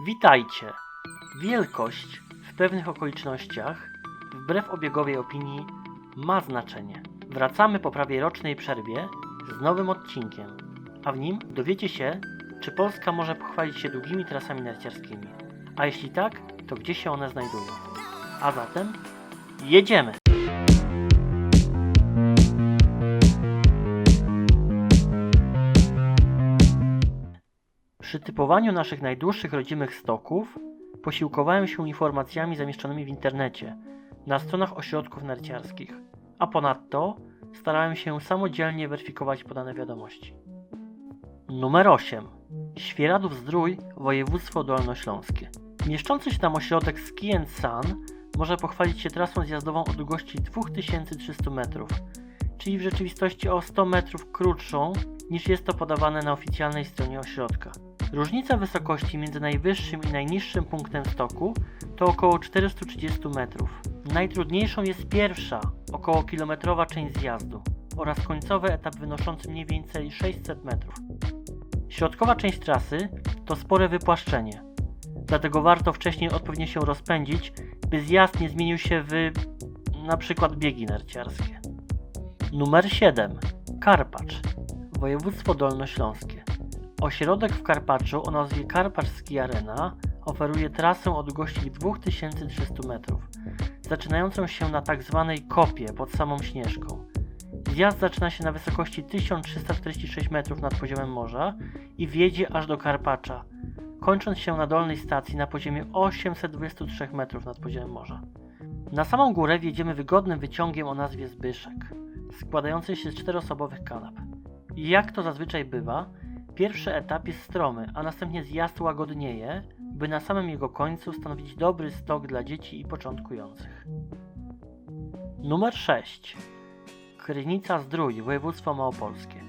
Witajcie! Wielkość w pewnych okolicznościach, wbrew obiegowej opinii, ma znaczenie. Wracamy po prawie rocznej przerwie z nowym odcinkiem, a w nim dowiecie się, czy Polska może pochwalić się długimi trasami narciarskimi. A jeśli tak, to gdzie się one znajdują? A zatem jedziemy! Przy typowaniu naszych najdłuższych rodzimych stoków posiłkowałem się informacjami zamieszczonymi w internecie, na stronach ośrodków narciarskich, a ponadto starałem się samodzielnie weryfikować podane wiadomości. Numer 8. Świeradów Zdrój, województwo dolnośląskie. Mieszczący się tam ośrodek Ski and Sun może pochwalić się trasą zjazdową o długości 2300 metrów, czyli w rzeczywistości o 100 metrów krótszą niż jest to podawane na oficjalnej stronie ośrodka. Różnica wysokości między najwyższym i najniższym punktem stoku to około 430 metrów. Najtrudniejszą jest pierwsza, około kilometrowa część zjazdu oraz końcowy etap wynoszący mniej więcej 600 metrów. Środkowa część trasy to spore wypłaszczenie, dlatego warto wcześniej odpowiednio się rozpędzić, by zjazd nie zmienił się w na przykład biegi narciarskie. Numer 7. Karpacz, województwo dolnośląskie. Ośrodek w Karpaczu o nazwie Karpacz Ski Arena oferuje trasę o długości 2300 metrów, zaczynającą się na tak zwanej kopie pod samą Śnieżką. Zjazd zaczyna się na wysokości 1346 metrów nad poziomem morza i wiedzie aż do Karpacza, kończąc się na dolnej stacji na poziomie 823 metrów nad poziomem morza. Na samą górę wjedziemy wygodnym wyciągiem o nazwie Zbyszek, składający się z czteroosobowych kanap. Jak to zazwyczaj bywa, pierwszy etap jest stromy, a następnie zjazd łagodnieje, by na samym jego końcu stanowić dobry stok dla dzieci i początkujących. Numer 6. Krynica Zdrój, województwo małopolskie.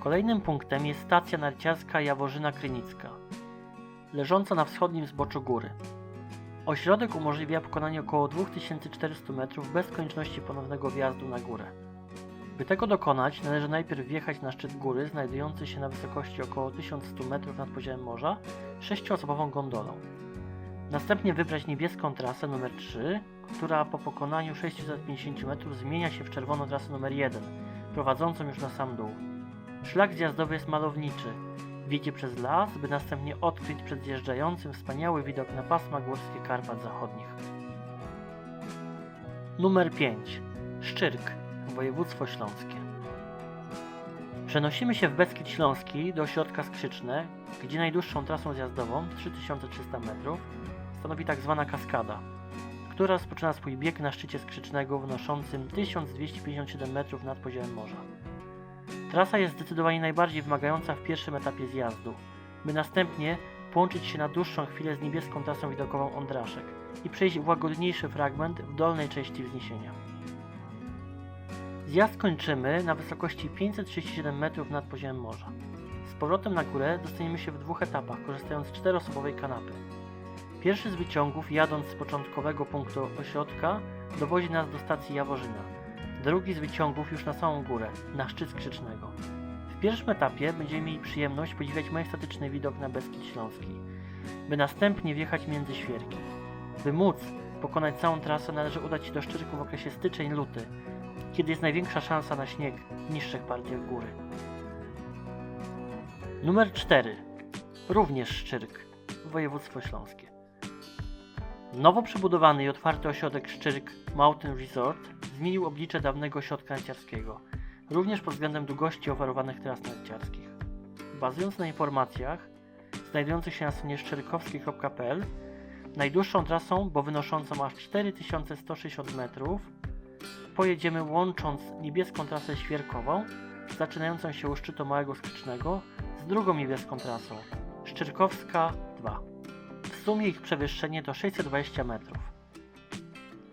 Kolejnym punktem jest stacja narciarska Jaworzyna Krynicka, leżąca na wschodnim zboczu góry. Ośrodek umożliwia pokonanie około 2400 metrów bez konieczności ponownego wjazdu na górę. By tego dokonać, należy najpierw wjechać na szczyt góry, znajdujący się na wysokości około 1100 metrów nad poziomem morza, sześcioosobową gondolą. Następnie wybrać niebieską trasę numer 3, która po pokonaniu 650 metrów zmienia się w czerwoną trasę numer 1, prowadzącą już na sam dół. Szlak zjazdowy jest malowniczy. Wiedzie przez las, by następnie odkryć przed zjeżdżającym wspaniały widok na pasma górskie Karpat Zachodnich. Numer 5. Szczyrk, województwo śląskie. Przenosimy się w Beskid Śląski do ośrodka Skrzyczne, gdzie najdłuższą trasą zjazdową, 3300 metrów, stanowi tak zwana kaskada, która rozpoczyna swój bieg na szczycie Skrzycznego wynoszącym 1257 metrów nad poziomem morza. Trasa jest zdecydowanie najbardziej wymagająca w pierwszym etapie zjazdu, by następnie połączyć się na dłuższą chwilę z niebieską trasą widokową Ondraszek i przejść w łagodniejszy fragment w dolnej części wzniesienia. Zjazd kończymy na wysokości 537 metrów nad poziomem morza. Z powrotem na górę dostaniemy się w dwóch etapach, korzystając z czteroosobowej kanapy. Pierwszy z wyciągów, jadąc z początkowego punktu ośrodka, dowozi nas do stacji Jaworzyna. Drugi z wyciągów już na samą górę, na szczyt Skrzycznego. W pierwszym etapie będziemy mieli przyjemność podziwiać majestatyczny widok na Beskid Śląski, by następnie wjechać między świerki. By móc pokonać całą trasę należy udać się do Szczyrku w okresie styczeń-luty, kiedy jest największa szansa na śnieg w niższych partiach góry. Numer 4. Również Szczyrk, województwo śląskie. Nowo przebudowany i otwarty ośrodek Szczyrk Mountain Resort zmienił oblicze dawnego ośrodka narciarskiego, również pod względem długości oferowanych tras narciarskich. Bazując na informacjach znajdujących się na stronie szczyrkowskiej.pl, najdłuższą trasą, bo wynoszącą aż 4160 metrów, pojedziemy łącząc niebieską trasę świerkową, zaczynającą się u szczytu Małego Skrzycznego, z drugą niebieską trasą, Szczyrkowska 2. W sumie ich przewyższenie to 620 metrów.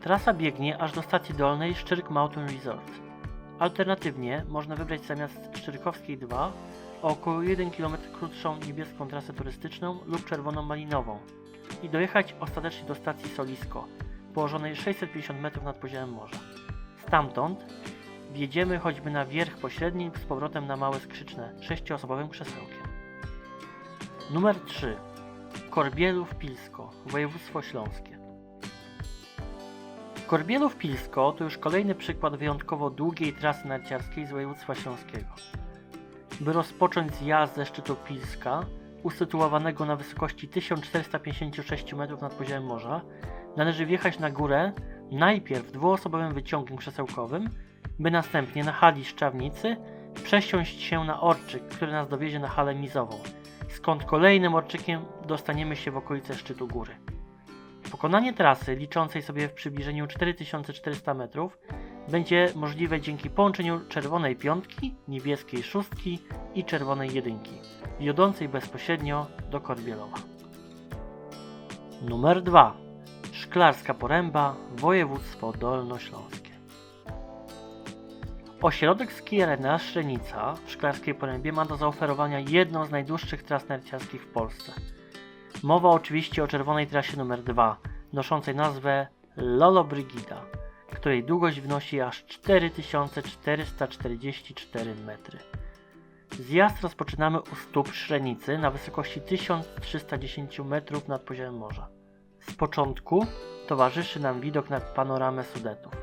Trasa biegnie aż do stacji dolnej Szczyrk Mountain Resort. Alternatywnie można wybrać zamiast Szczyrkowskiej 2 o około 1 km krótszą niebieską trasę turystyczną lub czerwoną malinową i dojechać ostatecznie do stacji Solisko, położonej 650 metrów nad poziomem morza. Stamtąd wjedziemy choćby na wierch pośredni z powrotem na Małe Skrzyczne sześcioosobowym krzesełkiem. Numer 3. Korbielów-Pilsko, województwo śląskie. Korbielów-Pilsko to już kolejny przykład wyjątkowo długiej trasy narciarskiej z województwa śląskiego. By rozpocząć zjazd ze szczytu Pilska, usytuowanego na wysokości 1456 metrów nad poziomem morza, należy wjechać na górę najpierw dwuosobowym wyciągiem krzesełkowym, by następnie na hali Szczawnicy przesiąść się na orczyk, który nas dowiezie na halę mizową, skąd kolejnym orczykiem dostaniemy się w okolice szczytu góry. Pokonanie trasy, liczącej sobie w przybliżeniu 4400 metrów, będzie możliwe dzięki połączeniu czerwonej piątki, niebieskiej szóstki i czerwonej jedynki, wiodącej bezpośrednio do Korbielowa. Numer 2. Szklarska Poręba, województwo dolnośląskie. Ośrodek ski Arena Szrenica w Szklarskiej Porębie ma do zaoferowania jedną z najdłuższych tras narciarskich w Polsce. Mowa oczywiście o czerwonej trasie numer 2, noszącej nazwę Lolo Brigida, której długość wynosi aż 4444 metry. Zjazd rozpoczynamy u stóp Szrenicy na wysokości 1310 metrów nad poziomem morza. Z początku towarzyszy nam widok na panoramę Sudetów.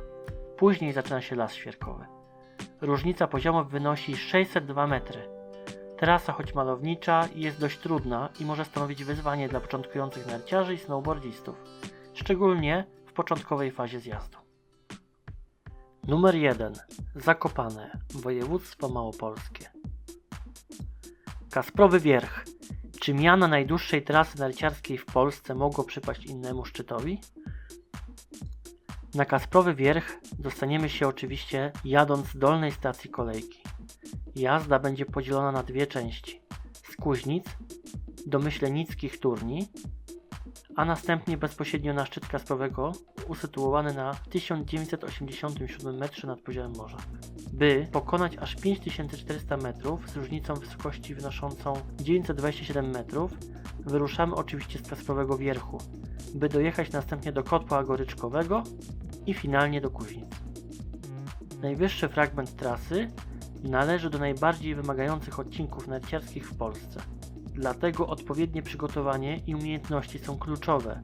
Później zaczyna się las świerkowy. Różnica poziomów wynosi 602 metry. Trasa, choć malownicza, jest dość trudna i może stanowić wyzwanie dla początkujących narciarzy i snowboardzistów, szczególnie w początkowej fazie zjazdu. Numer 1. Zakopane, województwo małopolskie. Kasprowy Wierch. Czy miano najdłuższej trasy narciarskiej w Polsce mogło przypaść innemu szczytowi? Na Kasprowy Wierch dostaniemy się oczywiście jadąc z dolnej stacji kolejki. Jazda będzie podzielona na dwie części. Z Kuźnic do Myślenickich Turni, a następnie bezpośrednio na szczyt Kasprowego usytuowany na 1987 metrze nad poziomem morza. By pokonać aż 5400 metrów z różnicą wysokości wynoszącą 927 metrów, wyruszamy oczywiście z Kasprowego Wierchu, by dojechać następnie do Kotła Goryczkowego i finalnie do Kuźnic. Najwyższy fragment trasy należy do najbardziej wymagających odcinków narciarskich w Polsce. Dlatego odpowiednie przygotowanie i umiejętności są kluczowe,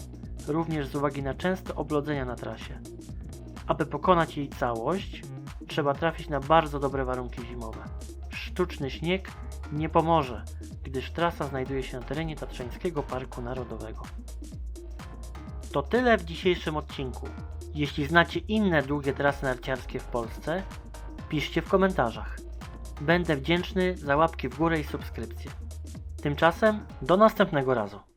również z uwagi na częste oblodzenia na trasie. Aby pokonać jej całość, trzeba trafić na bardzo dobre warunki zimowe. Sztuczny śnieg nie pomoże, gdyż trasa znajduje się na terenie Tatrzańskiego Parku Narodowego. To tyle w dzisiejszym odcinku. Jeśli znacie inne długie trasy narciarskie w Polsce, piszcie w komentarzach. Będę wdzięczny za łapki w górę i subskrypcję. Tymczasem do następnego razu.